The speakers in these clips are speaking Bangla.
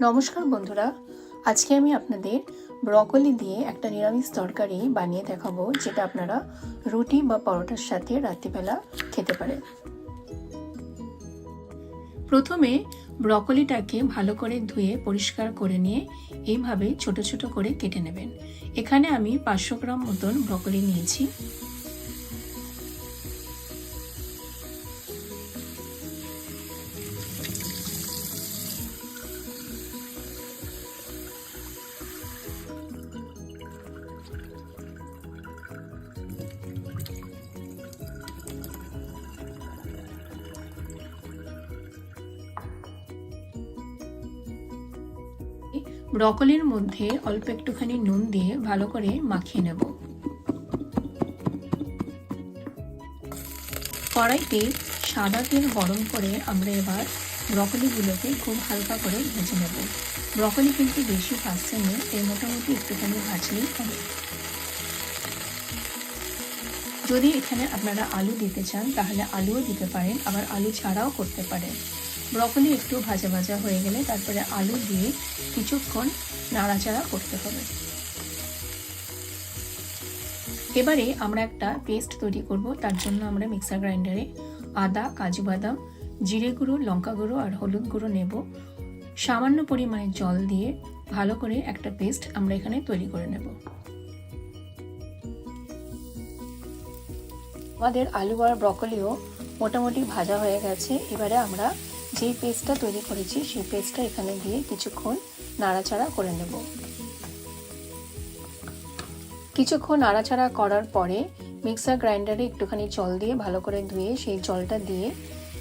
নমস্কার বন্ধুরা, আজকে আমি আপনাদের ব্রকলি দিয়ে একটা নিরামিষ তরকারি বানিয়ে দেখাবো, যেটা আপনারা রুটি বা পরোটার সাথে রাত্রিবেলা খেতে পারেন। প্রথমে ব্রকলিটাকে ভালো করে ধুয়ে পরিষ্কার করে নিয়ে এইভাবে ছোট ছোট করে কেটে নেবেন। এখানে আমি পাঁচশো গ্রাম মতন ব্রকলি নিয়েছি। ব্রকলির মধ্যে অল্প একটুখানি নুন দিয়ে ভালো করে মাখিয়ে নেব। কড়াইতে সাদা তেল গরম করে আমরা এবার ব্রকলিগুলোকে খুব হালকা করে ভেজে নেব। ব্রকলি কিন্তু বেশি ভাজতে নেই এর মোটামুটি একটুখানি ভাজলেই হবে। যদি এখানে আপনারা আলু দিতে চান, তাহলে আলুও দিতে পারেন, আবার আলু ছাড়াও করতে পারেন। ব্রকলি একটু ভাজা ভাজা হয়ে গেলে তারপরে আলু দিয়ে কিছুক্ষণ নাড়াচাড়া করতে হবে। এবারে আমরা একটা পেস্ট তৈরি করব, তার জন্য আমরা মিক্সার গ্রাইন্ডারে আদা, কাজু বাদাম, জিরে গুঁড়ো, লঙ্কা গুঁড়ো আর হলুদ গুঁড়ো নেব। সামান্য পরিমাণে জল দিয়ে ভালো করে একটা পেস্ট আমরা এখানে তৈরি করে নেব। আমাদের আলু আর ব্রকলিও মোটামুটি ভাজা হয়ে গেছে। এবারে আমরা যেই পেস্টটা তৈরি করেছি, সেই পেস্টটা এখানে দিয়ে কিছুক্ষণ নাড়াচাড়া করে নেব। কিছুক্ষণ নাড়াচাড়া করার পরে মিক্সার গ্রাইন্ডারে একটুখানি জল দিয়ে ভালো করে ধুয়ে সেই জলটা দিয়ে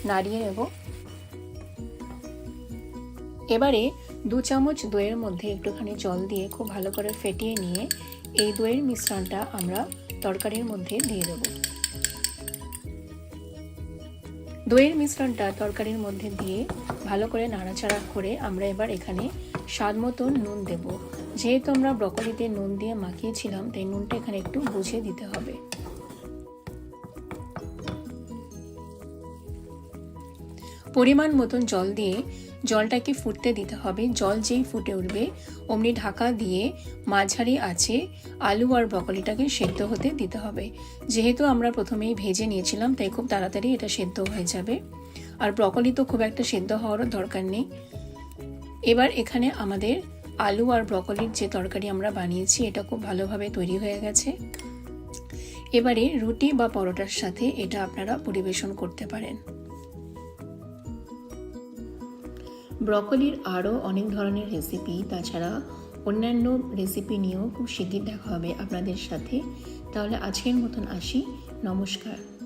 নাড়িয়ে নেব। এবারে দু চামচ দইয়ের মধ্যে একটুখানি জল দিয়ে খুব ভালো করে ফেটিয়ে নিয়ে এই দইয়ের মিশ্রণটা আমরা তরকারির মধ্যে দিয়ে দেবো। দইয়ের মিশ্রণটা তরকারির মধ্যে দিয়ে ভালো করে নাড়াচাড়া করে আমরা এবার এখানে স্বাদ মতন নুন দেব। যেহেতু আমরা ব্রকলিতে নুন দিয়ে মাখিয়েছিলাম, তাই নুনটা এখানে একটু বুঝিয়ে দিতে হবে। পরিমাণ মতন জল দিয়ে জলটাকে ফুটতে দিতে হবে। জল যেই ফুটে উঠবে, অমনি ঢাকা দিয়ে মাঝারি আছে আলু আর ব্রকলিটাকে সেদ্ধ হতে দিতে হবে। যেহেতু আমরা প্রথমেই ভেজে নিয়েছিলাম, তাই খুব তাড়াতাড়ি এটা সেদ্ধ হয়ে যাবে। আর ব্রকলি তো খুব একটা সেদ্ধ হওয়ারও দরকার নেই। এবার এখানে আমাদের আলু আর ব্রকলির যে তরকারি আমরা বানিয়েছি, এটা খুব ভালোভাবে তৈরি হয়ে গেছে। এবারে রুটি বা পরোটার সাথে এটা আপনারা পরিবেশন করতে পারেন। ব্রকলির আরও অনেক ধরনের রেসিপি, তাছাড়া অন্যান্য রেসিপি নিয়েও খুব শিগগির দেখা হবে আপনাদের সাথে। তাহলে আজকের মতন আসি। নমস্কার।